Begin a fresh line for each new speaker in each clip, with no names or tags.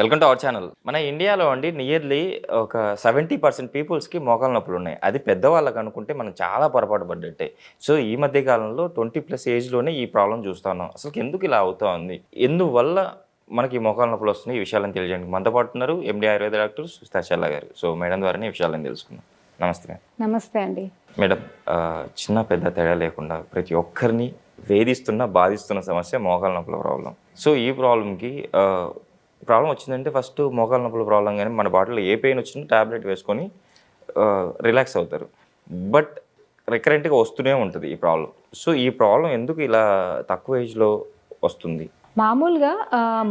Welcome to our channel మన ఇండియాలో అండి నియర్లీ ఒక సెవెంటీ పర్సెంట్ పీపుల్స్కి మోకాల నొప్పులు ఉన్నాయి. అది పెద్దవాళ్ళకి అనుకుంటే మనం చాలా పొరపాటు పడ్డట్టే. సో ఈ మధ్య కాలంలో ట్వంటీ ప్లస్ ఏజ్లోనే ఈ ప్రాబ్లం చూస్తా ఉన్నాం. అసలు ఎందుకు ఇలా అవుతా ఉంది? ఎందువల్ల మనకి ఈ మోకాల నొప్పులు వస్తున్నాయి? ఈ విషయాలను తెలియజేయండి మనతో పాటు ఉన్నారు ఎండి ఆయుర్వేద డాక్టర్ సుస్తాచల్ల గారు. సో మేడం ద్వారానే ఈ విషయాలను తెలుసుకుందాం. నమస్తే మేడం.
నమస్తే అండి.
మేడం చిన్న పెద్ద తేడా లేకుండా ప్రతి ఒక్కరిని వేధిస్తున్న బాధిస్తున్న సమస్య మోకాల నొప్పుల ప్రాబ్లం సో ఈ ప్రాబ్లంకి ప్రాబ్లం వచ్చిందంటే ఫస్ట్ మోకాల నొప్పుల ప్రాబ్లం కానీ మన బాడీలో ఏ పెయిన్ వచ్చినా ట్యాబ్లెట్ వేసుకొని రిలాక్స్ అవుతారు. బట్ రికరెంట్గా వస్తూనే ఉంటుంది ఈ ప్రాబ్లం. సో ఈ ప్రాబ్లం ఎందుకు ఇలా తక్కువ ఏజ్లో వస్తుంది?
మామూలుగా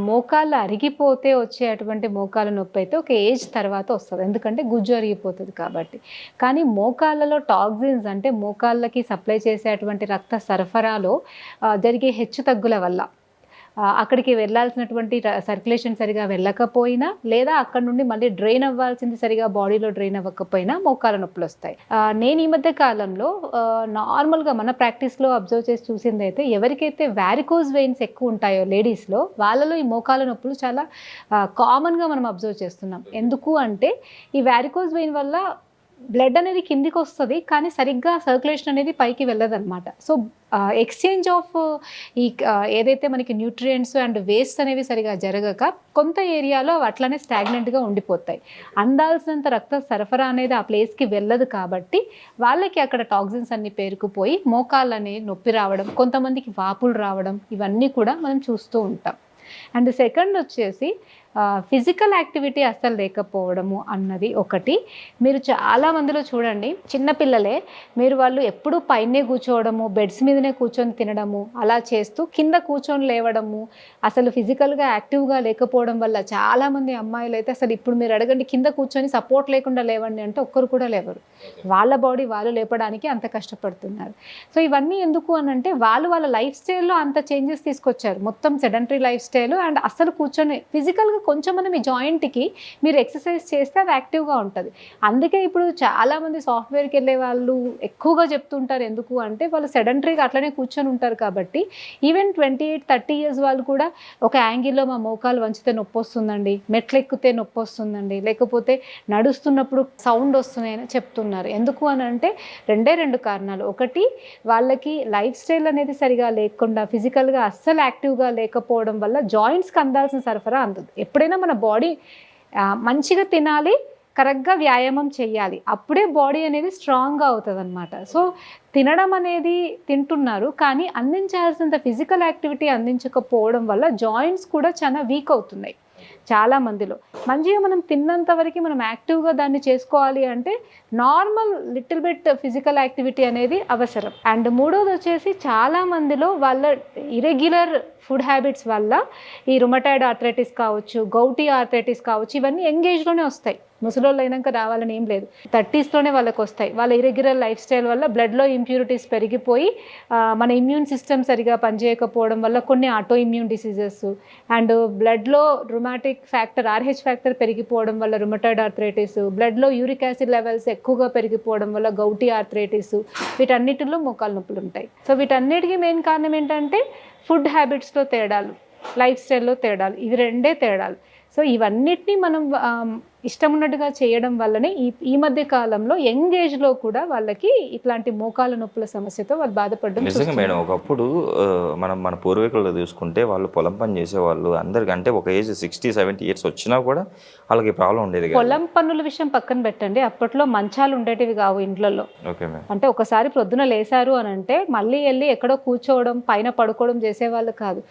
మోకాళ్ళు అరిగిపోతే వచ్చేటువంటి మోకాళ్ళ నొప్పి అయితే ఒక ఏజ్ తర్వాత వస్తుంది. ఎందుకంటే గుజ్జు అరిగిపోతుంది కాబట్టి. కానీ మోకాళ్ళలో టాక్సిన్స్ అంటే మోకాళ్ళకి సప్లై చేసేటువంటి రక్త సరఫరాలో జరిగే హెచ్చు తగ్గుల వల్ల అక్కడికి వెళ్ళాల్సినటువంటి సర్క్యులేషన్ సరిగా వెళ్ళకపోయినా లేదా అక్కడ నుండి మళ్ళీ డ్రైన్ అవ్వాల్సింది సరిగా బాడీలో డ్రైన్ అవ్వకపోయినా మోకాల నొప్పులు వస్తాయి. నేను ఈ మధ్య కాలంలో నార్మల్గా మన ప్రాక్టీస్లో అబ్జర్వ్ చేసి చూసింది అయితే ఎవరికైతే వ్యారికోజ్ వెయిన్స్ ఎక్కువ ఉంటాయో లేడీస్లో వాళ్ళలో ఈ మోకాల నొప్పులు చాలా కామన్గా మనం అబ్జర్వ్ చేస్తున్నాం. ఎందుకు అంటే ఈ వ్యారికోజ్ వెయిన్ వల్ల బ్లడ్ అనేది కిందికి వస్తుంది కానీ సరిగ్గా సర్క్యులేషన్ అనేది పైకి వెళ్ళదన్నమాట. సో ఎక్స్చేంజ్ ఆఫ్ ఈ ఏదైతే మనకి న్యూట్రియంట్స్ అండ్ వేస్ట్ అనేవి సరిగా జరగక కొంత ఏరియాలో అవి అట్లనే స్టాగ్నెంట్గా ఉండిపోతాయి. అందాల్సినంత రక్త సరఫరా అనేది ఆ ప్లేస్కి వెళ్ళదు కాబట్టి వాళ్ళకి అక్కడ టాక్సిన్స్ అన్ని పేరుకుపోయి మోకాళ్ళు అనేవి నొప్పి రావడం కొంతమందికి వాపులు రావడం ఇవన్నీ కూడా మనం చూస్తూ ఉంటాం. అండ్ సెకండ్ వచ్చేసి ఫిజికల్ యాక్టివిటీ అస్సలు లేకపోవడము అన్నది ఒకటి. మీరు చాలా మందిలో చూడండి చిన్నపిల్లలే మీరు వాళ్ళు ఎప్పుడూ పైనే కూర్చోవడము బెడ్స్ మీదనే కూర్చొని తినడము అలా చేస్తూ కింద కూర్చొని లేవడము అసలు ఫిజికల్గా యాక్టివ్గా లేకపోవడం వల్ల చాలామంది అమ్మాయిలు అయితే అసలు ఇప్పుడు మీరు అడగండి కింద కూర్చొని సపోర్ట్ లేకుండా లేవండి అంటే ఒక్కరు కూడా లేవరు. వాళ్ళ బాడీ వాళ్ళు లేపడానికి అంత కష్టపడుతున్నారు. సో ఇవన్నీ ఎందుకు అని అంటే వాళ్ళు వాళ్ళ లైఫ్ స్టైల్లో అంత చేంజెస్ తీసుకొచ్చారు. మొత్తం సెడెంటరీ లైఫ్ స్టైల్ అండ్ అసలు కూర్చొని ఫిజికల్గా కొంచెం మనం ఈ జాయింట్కి మీరు ఎక్సర్సైజ్ చేస్తే అది యాక్టివ్గా ఉంటుంది. అందుకే ఇప్పుడు చాలామంది సాఫ్ట్వేర్కి వెళ్ళే వాళ్ళు ఎక్కువగా చెప్తుంటారు ఎందుకు అంటే వాళ్ళు సెడెంటరీగా అట్లనే కూర్చొని ఉంటారు కాబట్టి even twenty eight thirty years వాళ్ళు కూడా ఒక యాంగిల్లో మా మోకాలు వంచితే నొప్పి వస్తుందండి మెట్లు ఎక్కితే నొప్పి వస్తుందండి లేకపోతే నడుస్తున్నప్పుడు సౌండ్ వస్తున్నాయని చెప్తున్నారు. ఎందుకు అని అంటే రెండే రెండు కారణాలు. ఒకటి వాళ్ళకి లైఫ్ స్టైల్ అనేది సరిగా లేకుండా ఫిజికల్గా అస్సలు యాక్టివ్గా లేకపోవడం వల్ల జాయింట్స్కి అందాల్సిన సరఫరా అందదు. ఎప్పుడైనా మన బాడీ మంచిగా తినాలి కరెక్ట్గా వ్యాయామం చేయాలి అప్పుడే బాడీ అనేది స్ట్రాంగ్గా అవుతుంది అనమాట సో తినడం అనేది తింటున్నారు కానీ అందించాల్సినంత ఫిజికల్ యాక్టివిటీ అందించకపోవడం వల్ల జాయింట్స్ కూడా చాలా వీక్ అవుతున్నాయి. చాలా మందిలో. మంచిగా మనం తిన్నంత వరకు మనం యాక్టివ్గా దాన్ని చేసుకోవాలి అంటే normal little bit physical activity అనేది అవసరం. అండ్ మూడోది వచ్చేసి చాలా మందిలో వాళ్ళ ఇరెగ్యులర్ ఫుడ్ హ్యాబిట్స్ వల్ల ఈ రుమటాయిడ్ ఆర్థరైటిస్ కావచ్చు గౌటీ ఆర్థరైటిస్ కావచ్చు ఇవన్నీ ఎంగేజ్లోనే వస్తాయి. ముసలోళ్ళు అయినాక రావాలని ఏం లేదు. థర్టీస్లోనే వాళ్ళకి వస్తాయి. వాళ్ళ ఇరెగ్యులర్ లైఫ్ స్టైల్ వల్ల బ్లడ్లో ఇంప్యూరిటీస్ పెరిగిపోయి మన ఇమ్యూన్ సిస్టమ్ సరిగా పనిచేయకపోవడం వల్ల కొన్ని ఆటో ఇమ్యూన్ డిసీజెస్ అండ్ బ్లడ్లో రుమాటిక్ ఫ్యాక్టర్ ఆర్హెచ్ ఫ్యాక్టర్ పెరిగిపోవడం వల్ల రుమటాయిడ్ ఆర్థరైటిస్ బ్లడ్లో యూరిక్ యాసిడ్ లెవెల్స్ ఎక్కువగా పెరిగిపోవడం వల్ల గౌటీ ఆర్థరైటిస్ వీటన్నిటిలో మోకాలు నొప్పులు ఉంటాయి. సో వీటన్నిటికీ మెయిన్ కారణం ఏంటంటే ఫుడ్ హ్యాబిట్స్లో తేడాలు లైఫ్ స్టైల్లో తేడాలు ఇవి రెండే తేడాలు. సో ఇవన్నిటినీ మనం ఇష్టం ఉన్నట్టుగా చేయడం వల్లనే ఈ ఈ మధ్య కాలంలో యంగ్ ఏజ్లో కూడా వాళ్ళకి ఇట్లాంటి మోకాల నొప్పుల సమస్యతో వాళ్ళు బాధపడడం
నిజంగా. మేడం ఒకప్పుడు మనం మన పూర్వీకులు చూసుకుంటే వాళ్ళు పొలం పని చేసేవాళ్ళు అందరికి అంటే ఒక ఏజ్ సిక్స్టీ సెవెంటీ ఇయర్స్ వచ్చినా కూడా వాళ్ళకి ప్రాబ్లం ఉండేది
పొలం పనుల విషయం పక్కన పెట్టండి. అప్పట్లో మంచాలు ఉండేటివి కావు ఇండ్లలో. అంటే ఒకసారి ప్రొద్దున లేసారు అని అంటే మళ్ళీ వెళ్ళి ఎక్కడో కూర్చోవడం పైన పడుకోవడం చేసేవాళ్ళు కాదు.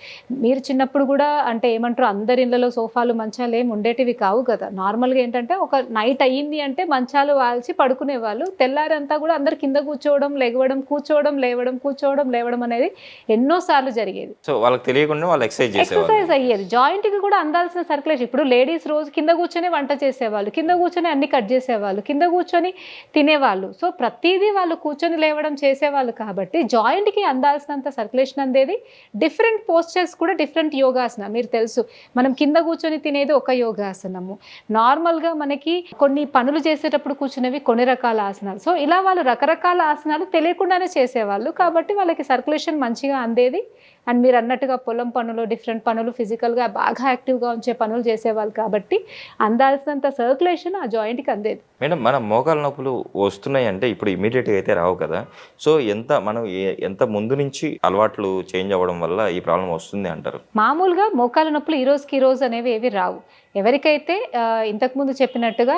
మీరు చిన్నప్పుడు కూడా అంటే ఏమంటారు అందరి ఇళ్ళలో సోఫాలు మంచాలు ఏమి ఉండేటివి కావు కదా. నార్మల్గా ఏంటంటే ఒక నైట్ అయ్యింది అంటే మంచాలు వాల్చి పడుకునేవాళ్ళు. తెల్లారంతా కూడా అందరు కింద కూర్చోవడం లేవడం కూర్చోవడం లేవడం కూర్చోవడం లేవడం అనేది ఎన్నోసార్లు జరిగేది.
సో వాళ్ళకి తెలియకుండా వాళ్ళు ఎక్సర్సైజ్
అయ్యేది. జాయింట్కి కూడా అందాల్సిన సర్క్యులేషన్ ఇప్పుడు లేడీస్ రోజు కింద కూర్చొని వంట చేసేవాళ్ళు కింద కూర్చొని అన్ని కట్ చేసేవాళ్ళు కింద కూర్చొని తినేవాళ్ళు. సో ప్రతిదీ వాళ్ళు కూర్చొని లేవడం చేసేవాళ్ళు కాబట్టి జాయింట్కి అందాల్సినంత సర్క్యులేషన్ అందేది. డిఫరెంట్ పోస్చర్స్ కూడా డిఫరెంట్ యోగాసన. మీరు తెలుసు మనం కింద కూర్చొని తినేది ఒక యోగాసనము. నార్మల్ నార్మల్గా మనకి కొన్ని పనులు చేసేటప్పుడు కూర్చునేవి కొన్ని రకాల ఆసనాలు. సో ఇలా వాళ్ళు రకరకాల ఆసనాలు తెలియకుండానే చేసేవాళ్ళు. కాబట్టి వాళ్ళకి సర్క్యులేషన్ మంచిగా అందేది. అండ్ మీరు అన్నట్టుగా పొలం పనులు డిఫరెంట్ పనులు ఫిజికల్గా బాగా యాక్టివ్గా ఉంచే పనులు చేసేవాళ్ళు కాబట్టి అందాల్సినంత సర్క్యులేషన్ ఆ జాయింట్కి అందేది.
మేడం మన మోకాల నొప్పులు వస్తున్నాయి అంటే ఇప్పుడు ఇమీడియట్గా అయితే రావు కదా. సో ఎంత మనం ఎంత ముందు నుంచి అలవాట్లు చేంజ్ అవ్వడం వల్ల ఈ ప్రాబ్లం వస్తుంది అంటారు?
మామూలుగా మోకాల నొప్పులు ఈ రోజుకి ఈ రోజు అనేవి ఏవి రావు. ఎవరికైతే ఇంతకుముందు చెప్పినట్టుగా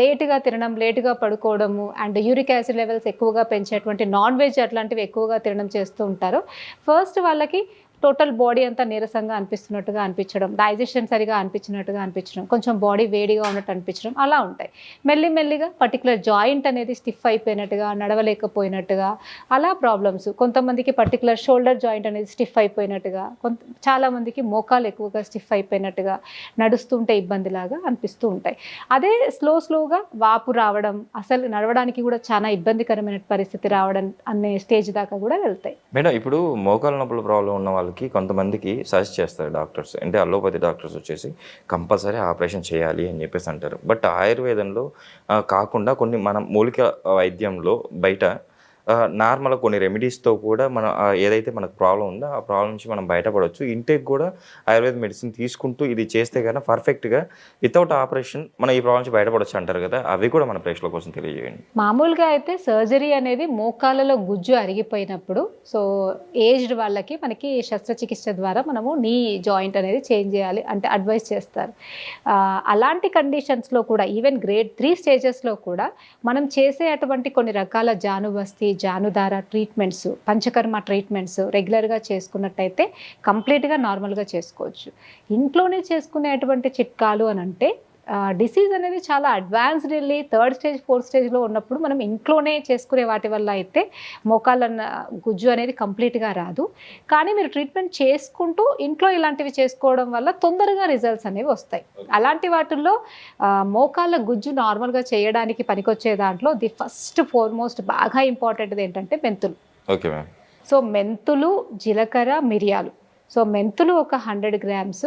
లేటుగా తినడం లేటుగా పడుకోవడము అండ్ యూరిక్ యాసిడ్ లెవెల్స్ ఎక్కువగా పెంచేటువంటి నాన్ వెజ్ అట్లాంటివి ఎక్కువగా తినడం చేస్తూ ఉంటారో. ఫస్ట్ వాళ్ళకి టోటల్ బాడీ అంతా నీరసంగా అనిపిస్తున్నట్టుగా అనిపించడం డైజెషన్ సరిగా అనిపించినట్టుగా అనిపించడం కొంచెం బాడీ వేడిగా ఉన్నట్టు అనిపించడం అలా ఉంటాయి. మెల్లి మెల్లిగా పర్టికులర్ జాయింట్ అనేది స్టిఫ్ అయిపోయినట్టుగా నడవలేకపోయినట్టుగా అలా ప్రాబ్లమ్స్ కొంతమందికి పర్టికులర్ షోల్డర్ జాయింట్ అనేది స్టిఫ్ అయిపోయినట్టుగా కొంత చాలామందికి మోకాలు ఎక్కువగా స్టిఫ్ అయిపోయినట్టుగా నడుస్తుంటే ఇబ్బందిలాగా అనిపిస్తూ ఉంటాయి. అదే స్లో స్లోగా వాపు రావడం అసలు నడవడానికి కూడా చాలా ఇబ్బందికరమైన పరిస్థితి రావడం అనే స్టేజ్ దాకా కూడా వెళ్తాయి.
మేడం ఇప్పుడు మోకాలు నొప్పుల ప్రాబ్లం ఉన్న వాళ్ళకి కొంతమందికి సజెస్ట్ చేస్తారు డాక్టర్స్. అంటే అలోపతి డాక్టర్స్ వచ్చేసి కంపల్సరీ ఆపరేషన్ చేయాలి అని చెప్పేసి అంటారు. బట్ ఆయుర్వేదంలో కాకుండా కొన్ని మన మూలిక వైద్యంలో బయట నార్మల్ కొన్ని రెమెడీస్తో కూడా మనం ఏదైతే మనకు ప్రాబ్లం ఉందో ఆ ప్రాబ్లం నుంచి మనం బయటపడవచ్చు ఇంటికి కూడా ఆయుర్వేద మెడిసిన్ తీసుకుంటూ ఇది చేస్తే కనుక పర్ఫెక్ట్గా వితౌట్ ఆపరేషన్ మనం ఈ ప్రాబ్లం నుంచి బయటపడవచ్చు అంటారు కదా అవి కూడా మన ప్రేక్షకుల కోసం తెలియజేయండి.
మామూలుగా అయితే సర్జరీ అనేది మోకాలలో గుజ్జు అరిగిపోయినప్పుడు సో ఏజ్డ్ వాళ్ళకి మనకి శస్త్రచికిత్స ద్వారా మనము నీ జాయింట్ అనేది చేంజ్ చేయాలి అంటే అడ్వైస్ చేస్తారు. అలాంటి కండిషన్స్లో కూడా ఈవెన్ గ్రేడ్ త్రీ స్టేజెస్లో కూడా మనం చేసే అటువంటి కొన్ని రకాల జానుబస్తి జానుదార ట్రీట్మెంట్స్ పంచకర్మ ట్రీట్మెంట్స్ రెగ్యులర్గా చేసుకున్నట్టయితే కంప్లీట్గా నార్మల్గా చేసుకోవచ్చు. ఇంట్లోనే చేసుకునేటువంటి చిట్కాలు అని అంటే డిసీజ్ అనేది చాలా అడ్వాన్స్డ్ వెళ్ళి థర్డ్ స్టేజ్ ఫోర్త్ స్టేజ్లో ఉన్నప్పుడు మనం ఇంట్లోనే చేసుకునే వాటి వల్ల అయితే మోకాళ్ళ న- గుజ్జు అనేది కంప్లీట్గా రాదు. కానీ మీరు ట్రీట్మెంట్ చేసుకుంటూ ఇంట్లో ఇలాంటివి చేసుకోవడం వల్ల తొందరగా రిజల్ట్స్ అనేవి వస్తాయి. అలాంటి వాటిల్లో మోకాళ్ళ గుజ్జు నార్మల్గా చేయడానికి పనికొచ్చే దాంట్లో ది ఫస్ట్ ఫోర్మోస్ట్ బాగా ఇంపార్టెంట్ ఏంటంటే మెంతులు.
Okay ma'am.
సో మెంతులు జీలకర్ర మిరియాలు. సో మెంతులు ఒక హండ్రెడ్ గ్రామ్స్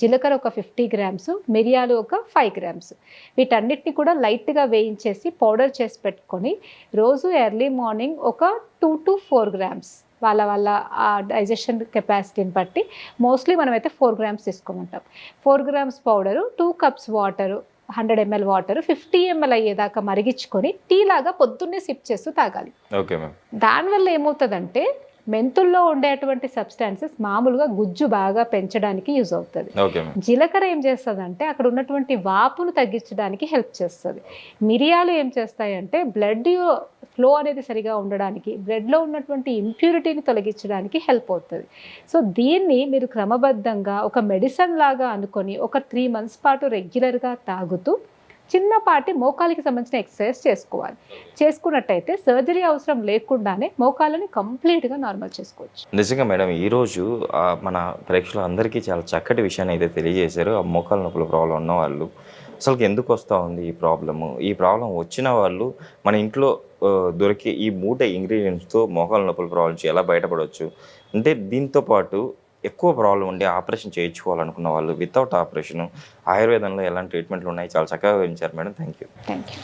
జీలకర్ర ఒక ఫిఫ్టీ గ్రామ్స్ మిరియాలు ఒక ఫైవ్ గ్రామ్స్. వీటన్నిటిని కూడా లైట్గా వేయించేసి పౌడర్ చేసి పెట్టుకొని రోజు ఎర్లీ మార్నింగ్ ఒక టూ టు ఫోర్ గ్రామ్స్ వాళ్ళ వాళ్ళ ఆ డైజెషన్ కెపాసిటీని బట్టి మోస్ట్లీ మనమైతే four grams తీసుకోమంటాం. Four grams powder two cups water hundred ML water fifty ML అయ్యేదాకా మరిగించుకొని టీ లాగా పొద్దున్నే సిప్ చేస్తూ తాగాలి.
ఓకే
దానివల్ల ఏమవుతుందంటే మెంతుల్లో ఉండేటువంటి సబ్స్టాన్సెస్ మామూలుగా గుజ్జు బాగా పెంచడానికి యూజ్ అవుతుంది. జీలకర్ర ఏం చేస్తుందంటే అక్కడ ఉన్నటువంటి వాపును తగ్గించడానికి హెల్ప్ చేస్తుంది. మిరియాలు ఏం చేస్తాయంటే బ్లడ్ ఫ్లో అనేది సరిగా ఉండడానికి బ్లడ్లో ఉన్నటువంటి ఇంప్యూరిటీని తొలగించడానికి హెల్ప్ అవుతుంది. సో దీన్ని మీరు క్రమబద్ధంగా ఒక మెడిసిన్ లాగా అనుకొని ఒక త్రీ మంత్స్ పాటు రెగ్యులర్గా తాగుతూ చిన్నపాటి మోకాలికి సంబంధించిన ఎక్సర్సైజ్ చేసుకోవాలి. చేసుకున్నట్టయితే సర్జరీ అవసరం లేకుండానే మోకాళ్ళని కంప్లీట్గా నార్మల్ చేసుకోవచ్చు.
నిజంగా మేడం ఈరోజు మన మన ప్రేక్షకులందరికీ చాలా చక్కటి విషయాన్ని అయితే తెలియజేశారు. ఆ మోకాల నొప్పుల ప్రాబ్లం ఉన్న వాళ్ళు అసలు ఎందుకు వస్తూ ఉంది ఈ ప్రాబ్లము? ఈ ప్రాబ్లం వచ్చిన వాళ్ళు మన ఇంట్లో దొరికే ఈ మూట ఇంగ్రీడియంట్స్తో మోకాల నొప్పుల ప్రాబ్లం నుంచి ఎలా బయటపడవచ్చు అంటే దీంతో పాటు ఎక్కువ ప్రాబ్లం ఉండి ఆపరేషన్ చేయించుకోవాలనుకున్న వాళ్ళు వితౌట్ ఆపరేషన్ ఆయుర్వేదంలో ఎలాంటి ట్రీట్మెంట్లు ఉన్నాయి? చాలా చక్కగా వివరించారు madam. Thank you
thank you